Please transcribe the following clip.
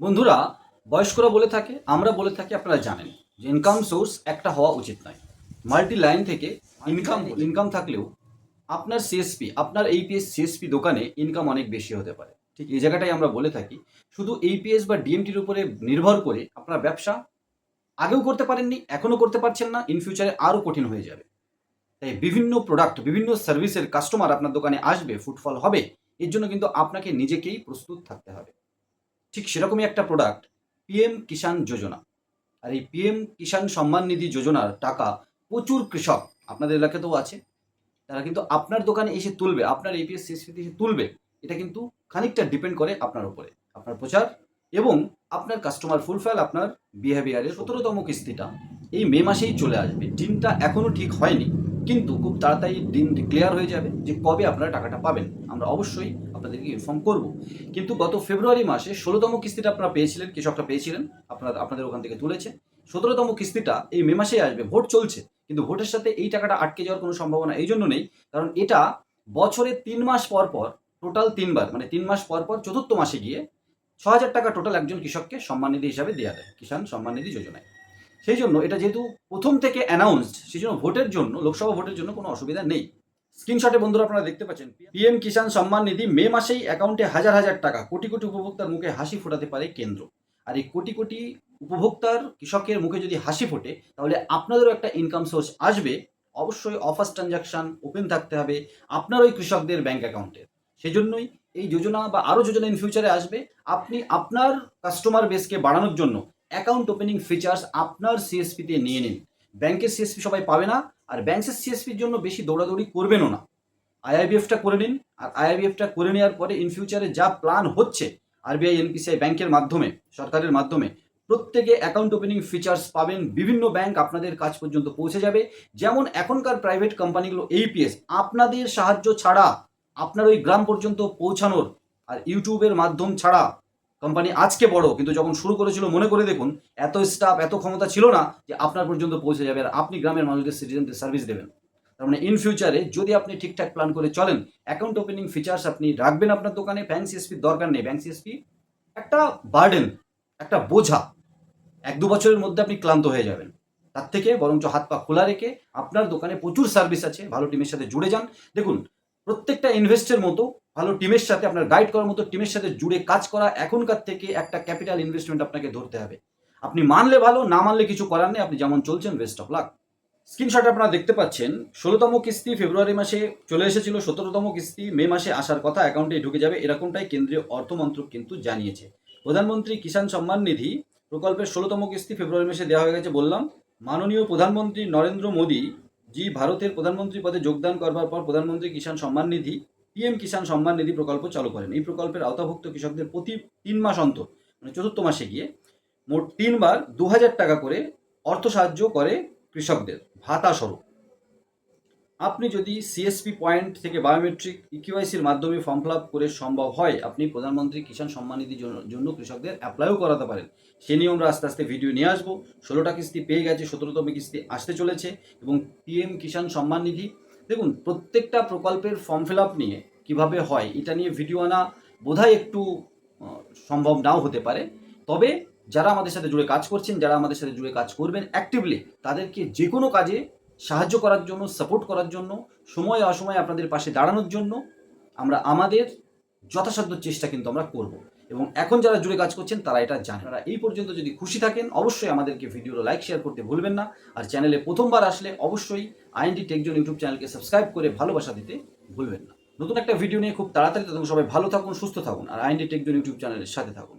বন্ধুরা বয়স্করা বলে থাকে আমরা বলে থাকি আপনারা জানেন যে ইনকাম সোর্স একটা হওয়া উচিত নয়। মাল্টি লাইন থেকে ইনকাম ইনকাম থাকলেও আপনার সিএসপি আপনার এইপিএস সিএসপি দোকানে ইনকাম অনেক বেশি হতে পারে। ঠিক এই জায়গাটাই আমরা বলে থাকি। শুধু এইপিএস বা ডিএমটির উপরে নির্ভর করে আপনার ব্যবসা আগেও করতে পারেননি এখনও করতে পারছেন না ইন ফিউচারে আরও কঠিন হয়ে যাবে। তাই বিভিন্ন প্রোডাক্ট বিভিন্ন সার্ভিসের কাস্টমার আপনার দোকানে আসবে ফুটফল হবে এর জন্য কিন্তু আপনাকে নিজেকেই প্রস্তুত থাকতে হবে। ঠিক সেরকমই একটা প্রোডাক্ট পিএম কিষাণ যোজনা আর এই পিএম কিষাণ সম্মান নিধি যোজনার টাকা প্রচুর কৃষক আপনাদের এলাকাতেও আছে। তারা কিন্তু আপনার দোকানে এসে তুলবে, আপনার এপিএস সিএসপিতে এসে তুলবে, এটা কিন্তু খানিকটা ডিপেন্ড করে আপনার উপরে। আপনার প্রচার এবং আপনার কাস্টমার ফুলফেল আপনার বিহেভিয়ারের সতেরোতম কিস্তিটা এই মে মাসেই চলে আসবে। দিনটা এখনও ঠিক হয়নি। কিন্তু খুব তাড়াতাড়ি দিন ক্লিয়ার হয়ে যাবে যে কবে আপনারা টাকাটা পাবেন। আমরা অবশ্যই আপনাদেরকে ইনফর্ম করব। কিন্তু গত ফেব্রুয়ারি মাসে ষোলোতম কিস্তিটা আপনারা পেয়েছিলেন, কৃষকরা পেয়েছিলেন, আপনারা, আপনাদের ওখান থেকে তুলেছে। সতেরোতম কিস্তিটা এই মে মাসেই আসবে, ভোট চলছে। কিন্তু ভোটের সাথে এই টাকাটা আটকে যাওয়ার কোনো সম্ভাবনা এই জন্য নেই। কারণ এটা বছরে তিন মাস পর পর টোটাল তিনবার মানে তিন মাস পর পর চতুর্থ মাসে গিয়ে ছ হাজার টাকা টোটাল একজন কৃষককে সম্মান নিধি হিসাবে দেওয়া দেয়, কিষাণ সম্মান নিধি যোজনায়। সেই জন্য এটা যেহেতু প্রথম থেকে অ্যানাউন্সড সেই জন্য ভোটের জন্য, লোকসভা ভোটের জন্য কোনো অসুবিধা নেই। স্ক্রিনশটে বন্ধুরা আপনারা দেখতে পাচ্ছেন পিএম কিষাণ সম্মান নিধি মে মাসেই অ্যাকাউন্টে হাজার হাজার টাকা, কোটি কোটি উপভোক্তার মুখে হাসি ফোটাতে পারে কেন্দ্র। আর এই কোটি কোটি উপভোক্তার, কৃষকের মুখে যদি হাসি ফোটে, তাহলে আপনাদেরও একটা ইনকাম সোর্স আসবে। অবশ্যই অফার্স ট্রানজাকশন ওপেন থাকতে হবে আপনার ওই কৃষকদের ব্যাংক অ্যাকাউন্টে সেজন্যই এই যোজনা বা আরও যোজনা ইন ফিউচারে আসবে। আপনি আপনার কাস্টমার বেসকে বাড়ানোর জন্য অ্যাকাউন্ট ওপেনিং ফিচার্স আপনার সিএসপিতে নিয়ে নিন। ব্যাংকের সিএসপি সবাই পাবে না, আর ব্যাংকের সিএসপির জন্য বেশি দৌড়াদৌড়ি করবেনও না। আইআইবিএফটা করে নিন, আর আইআইবিএফটা করে নেওয়ার পরে ইন ফিউচারে যা প্ল্যান হচ্ছে আরবিআই এনপিসিআই ব্যাংকের মাধ্যমে, সরকারের মাধ্যমে, প্রত্যেকে অ্যাকাউন্ট ওপেনিং ফিচার্স পাবেন, বিভিন্ন ব্যাংক আপনাদের কাজ পর্যন্ত পৌঁছে যাবে। যেমন এখনকার প্রাইভেট কোম্পানিগুলো এইপিএস আপনাদের সাহায্য ছাড়া আপনার ওই গ্রাম পর্যন্ত পৌঁছানোর, আর ইউটিউবের মাধ্যম ছাড়া কোম্পানি আজকে বড়, কিন্তু যখন শুরু করেছিল, মনে করে দেখুন, এত স্টাফ এত ক্ষমতা ছিল না যে আপনার পর্যন্ত পৌঁছে যাবে আর আপনি গ্রামের মানুষদের সিটিজেনদের সার্ভিস দেবেন। তার মানে ইন ফিউচারে যদি আপনি ঠিকঠাক প্ল্যান করে চলেন অ্যাকাউন্ট ওপেনিং ফিচার্স আপনি রাখবেন আপনার দোকানে ব্যাংক সিএসপির দরকার নেই। ব্যাংক সিএসপি একটা বার্ডেন একটা বোঝা। এক দু বছরের মধ্যে আপনি ক্লান্ত হয়ে যাবেন। তার থেকে বরঞ্চ হাত পা খোলা রেখে আপনার দোকানে প্রচুর সার্ভিস আছে, ভালো টিমের সাথে জুড়ে যান। দেখুন, প্রত্যেকটা ইনভেস্টের মতো ভালো টিমের সাথে, আপনার গাইড করার মতো টিমের সাথে জুড়ে কাজ করা এখনকার থেকে একটা ক্যাপিটাল ইনভেস্টমেন্ট আপনাকে ধরতে হবে। আপনি মানলে ভালো, না মানলে কিছু করার নেই, আপনি যেমন চলছেন বেস্ট অফ লাক স্ক্রিনশট আপনারা দেখতে পাচ্ছেন, ষোলোতম কিস্তি ফেব্রুয়ারি মাসে চলে এসেছিল, সতেরোতম কিস্তি মে মাসে আসার কথা অ্যাকাউন্টে ঢুকে যাবে, এরকমটাই কেন্দ্রীয় অর্থমন্ত্রক কিন্তু জানিয়েছে। প্রধানমন্ত্রী কিষাণ সম্মান নিধি প্রকল্পের ষোলোতম কিস্তি ফেব্রুয়ারি মাসে দেওয়া হয়ে গেছে, বললাম, মাননীয় প্রধানমন্ত্রী নরেন্দ্র মোদী জি ভারতের প্রধানমন্ত্রী পদে যোগদান করবার পর প্রধানমন্ত্রী কিষাণ সম্মান নিধি পিএম কিষাণ সম্মান নিধি প্রকল্প চালু করেন। এই প্রকল্পের আওতাভুক্ত কৃষকদের প্রতি তিন মাস অন্তর মানে চতুর্থ মাসে গিয়ে মোট তিনবার দু হাজার টাকা করে অর্থ সাহায্য করে কৃষকদের, ভাতা স্বরূপ। আপনি যদি সিএসপি পয়েন্ট থেকে বায়োমেট্রিক ইকিউআইসির মাধ্যমে ফর্ম ফিল করে সম্ভব হয়, আপনি প্রধানমন্ত্রী কিষাণ সম্মান নিধির জন্য কৃষকদের অ্যাপ্লাইও করাতে পারেন। সে নিয়ে আমরা আস্তে আস্তে ভিডিও নিয়ে আসব। ষোলোটা কিস্তি পেয়ে গেছে, সতেরোতম কিস্তি আসতে চলেছে এবং পিএম কিষাণ সম্মান নিধি দেখুন, প্রত্যেকটা প্রকল্পের ফর্ম ফিল আপ নিয়ে কীভাবে হয়, এটা নিয়ে ভিডিও আনা বোধহয় একটু সম্ভব নাও হতে পারে। তবে যারা আমাদের সাথে জুড়ে কাজ করছেন, যারা আমাদের সাথে জুড়ে কাজ করবেন অ্যাক্টিভলি তাদেরকে যে কোনো কাজে সাহায্য করার জন্য সাপোর্ট করার জন্য, সময় অসময়ে আপনাদের পাশে দাঁড়ানোর জন্য আমরা আমাদের যথাসাধ্য চেষ্টা কিন্তু আমরা করব। এবং এখন যারা জুড়ে কাজ করছেন, তারা এটা জানেন। তারা এই পর্যন্ত যদি খুশি থাকেন, অবশ্যই আমাদেরকে ভিডিওটা লাইক শেয়ার করতে ভুলবেন না। আর চ্যানেলে প্রথমবার আসলে অবশ্যই আইএনডি টেকজন ইউটিউব চ্যানেলকে সাবস্ক্রাইব করে ভালোবাসা দিতে ভুলবেন না। নতুন একটা ভিডিও নিয়ে খুব তাড়াতাড়ি তখন সবাই ভালো থাকুন, সুস্থ থাকুন। আর আইএনডি টেকজন ইউটিউব চ্যানেলের সাথে থাকুন।